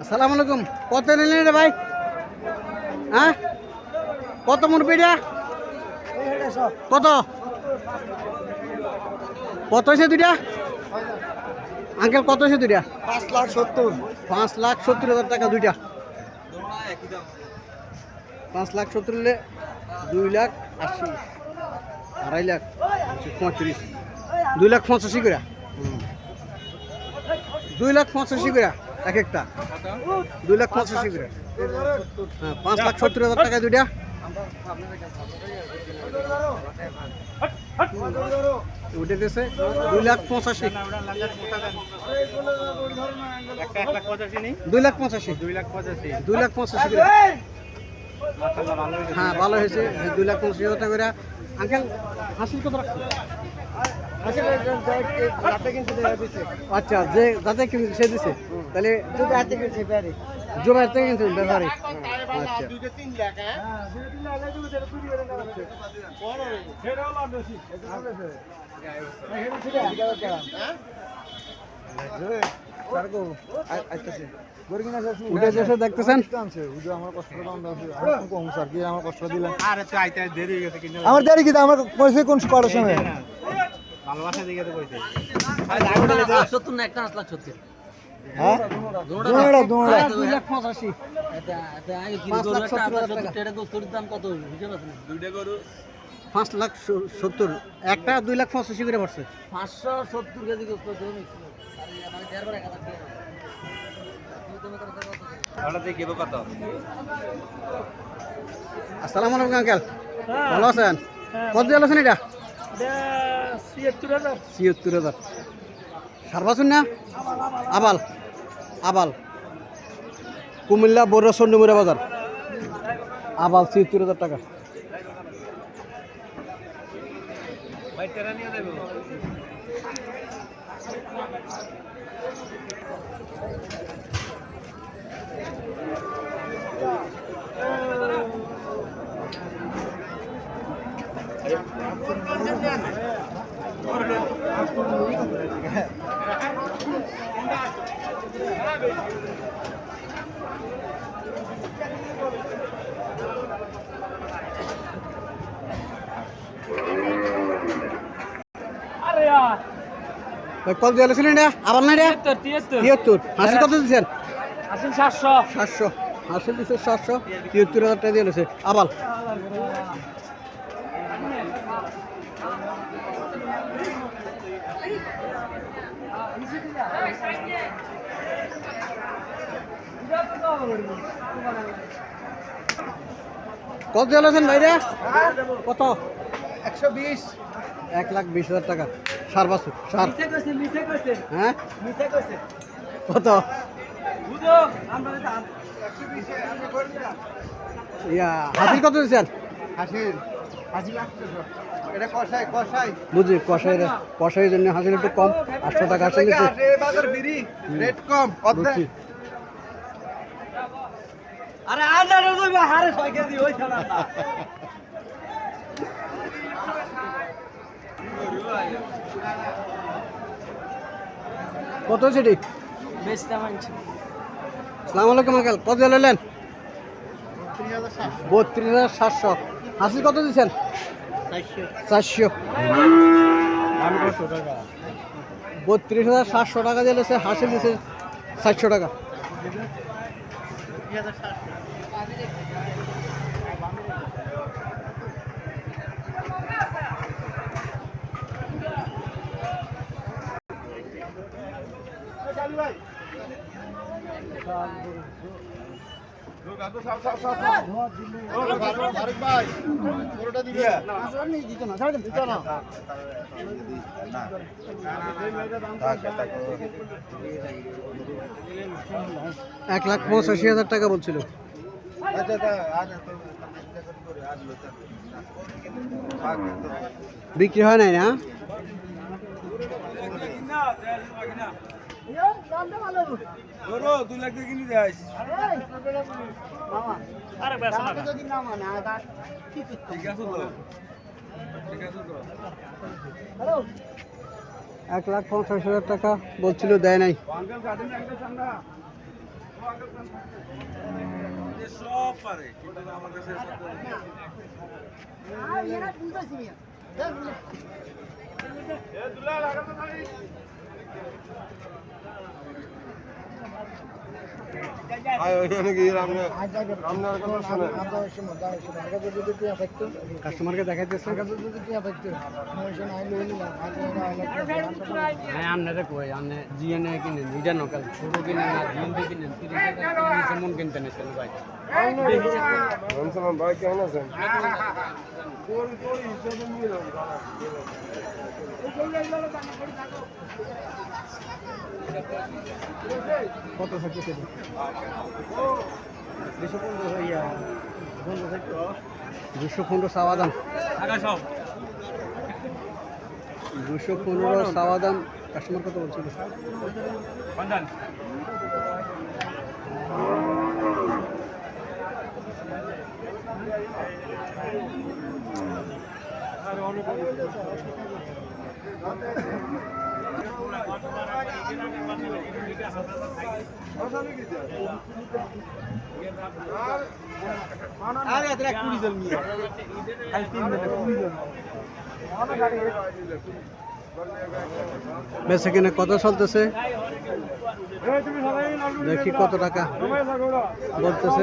আসসালামু আলাইকুম। কত নিলেন রে ভাই? হ্যাঁ? কত মন পেড়িয়া কত? কত হয়েছে দুইটা? আঙ্কেল কত হয়েছে দুইটা? পাঁচ লাখ সত্তর। পাঁচ লাখ সত্তর হাজার টাকা দুইটা। পাঁচ লাখ সত্তর হলে দুই লাখ আশি আড়াই লাখ পঁয়ত্রিশ দুই লাখ পঁচাশি করে। দুই লাখ পঁচাশি করে, এক একটা। দুই লাখ পঁচাশি করে। হ্যাঁ পাঁচ লাখ সত্তর হাজার টাকা দুইটা। উঠে দুই লাখ পঁচাশি। দুই লাখ পঁচাশি। দুই লাখ পঁচাশি হ্যাঁ ভালো হয়েছে। দুই লাখ পঁচাশি হাজার টাকা করে। আঙ্কেল হাসিল কত রাখছে আচ্ছা যে যাতে কিনছে সে দিছে তাহলে জোড়ার থেকে কিনছেন ব্যাপারে আচ্ছা। উঠে এসে দেখতেছেন? আরে তো আইতে দেরি গেছে কিন্তু। আমার দেরি কিন্তু আমার পয়সা কোন করার সময় ভালোবাসা দিকে তো কইছে। সত্তর না একটা সত্তর। হ্যাঁ? দুই লাখ পঁচাশি। পাঁচ লাখ সত্তর হাজার টাকা পাঁচ লাখ স- সত্তর। একটা দুই লাখ পঁচাশি করে পড়ছে। পাঁচশো সত্তর কেজি আসসালামু আলাইকুম আঙ্কেল। ভালো আছেন? কত দিয়ে আছেন এটা? ছিয়াত্তর হাজার। সারবাসুন না আবাল আবাল। কুমিল্লা বড় চন্ডমুড়া বাজার। আবাল ছিয়াত্তর হাজার টাকা টেরা নিয়ে দেবো ভাই কত দিয়ে আছেন এটা? আবাল না তিয়াত্তর হাসি কত দিচ্ছেন সাতশো। সাতশো। হাসি দিচ্ছে সাতশো। তিয়াত্তর হাজার টাকা দিয়ে আবাল। কত দিয়ে আছেন ভাইরা? কত? একশো বিশ। এক লাখ বিশ হাজার টাকা। সার বাছুর সার। হ্যাঁ? কত? ইয়া হাসিল কত দিচ্ছেন? হাসির এটা কষাই কষাইয়ের জন্য হাসিল একটু কম আটশো টাকা আসে গেছে। রেট কম আরে আজার হারে ছয় কেজি ওই ছাড়া কত সেটি সালাম আলাইকুম আঙ্কেল। কত নিলেন বত্রিশ হাজার সাতশো। হাসিল কত দিচ্ছেন? চারশো। বত্রিশ হাজার সাতশো টাকা দিয়েছে হাসিল দিচ্ছে চারশো টাকা। ভাই এক লাখ পঁচাশি হাজার টাকা বলছিল। বিক্রি হয় নাই না দুই লাখ দিয়ে কিনে যাইস আরে বেশ না ঠিক আছে তো? ঠিক আছে তো? এক লাখ পঞ্চাশ হাজার টাকা বলছিল দেয় নাই। সব পারে কিন্তু আমার কাছে কাস্টমারকে দেখাইতেছে হ্যাঁ আপনারা কই আপনি কিনেন নকাল ছোট কিনেন না জিএনপি কিনেন তিরিশ টাকা মন কিনতে নিচ্ছেন ভাই ভাই কেমন আছেন কত থাকছে সেটা? দুশো পনেরো চাওয়া দাম। টাকা সব দুশো পনেরো কাস্টমার কত বলছিল? বান্দান আরে কুড়ি জন কিনে কত চলতেছে? দেখি কত টাকা বলতেছে।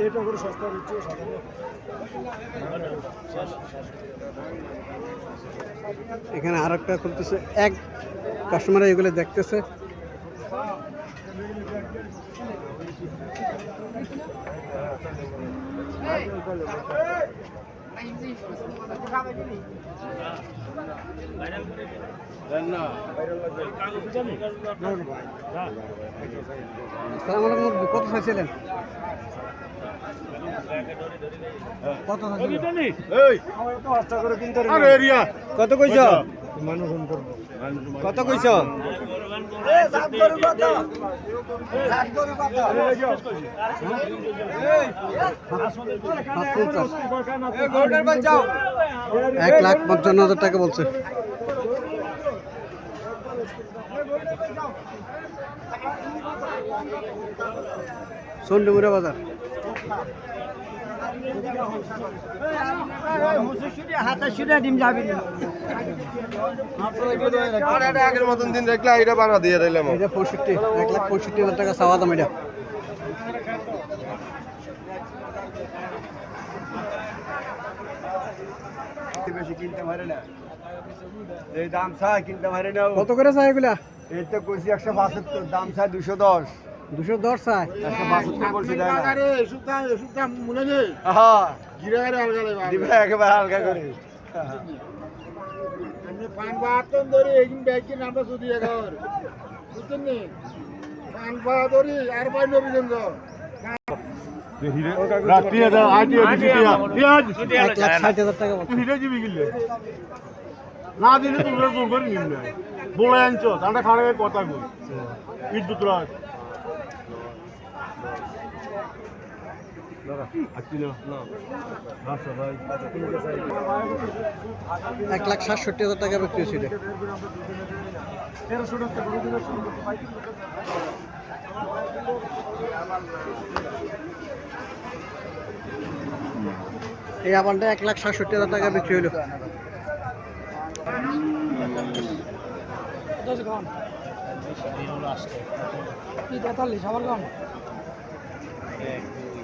এটা করে সস্তা দিচ্ছে এখানে আর একটা করতেছে এক কাস্টমার এগুলো দেখতেছে। কত চাইছিলেন কত কত কইছ কত কইছ এক লাখ পঞ্চান্ন হাজার টাকা বলছে। চন্ডীমুড়া বাজার। আগের মতন দিন দেখলে এটা বানা দিয়ে দিলাম এটা পঁয়ষট্টি এক লাখ পঁয়ষট্টি হাজার টাকা চাওয়া দাম এটা। বেশি কিনতে পারে না। এই দাম চাই কিনতে পারে না কত করে চাই এগুলা? এই তো কইছি একশো বাষট্তর দাম চাই দুশো দশ। দুশো দশ চাই। একেবারে হালকা করে। পান বাহাত্তর ধরে এগিন ব্যাগকে নামটা শুধু এগার বুঝছেন নি? পান আর পাই দিলে তোমরা জোর করে নিন না বলে আনছো তাহলে খানে কথা কই। ঈদ দুতরা এক লাখ সাতষট্টি হাজার টাকা বিক্রি হয়েছিল এই আবালটা এক লাখ সাতষট্টি হাজার টাকা বিক্রি হলো।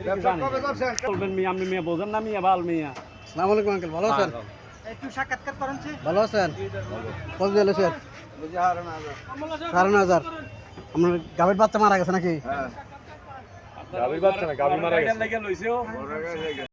বলবেন মিয়া আপনি মিয়া বোঝেন না মিয়া বাল মিয়া। আসসালামু আলাইকুম আঙ্কেল ভালো আছেন? একটু সাক্ষাৎকার করেন ভালো আছেন? কত সাড়ে হাজার। আপনার গাভীর বাচ্চা মারা গেছে নাকি? হ্যাঁ। গাভীর বাচ্চা না গাভী মারা গেছে। বড় গাড়ি লেগে।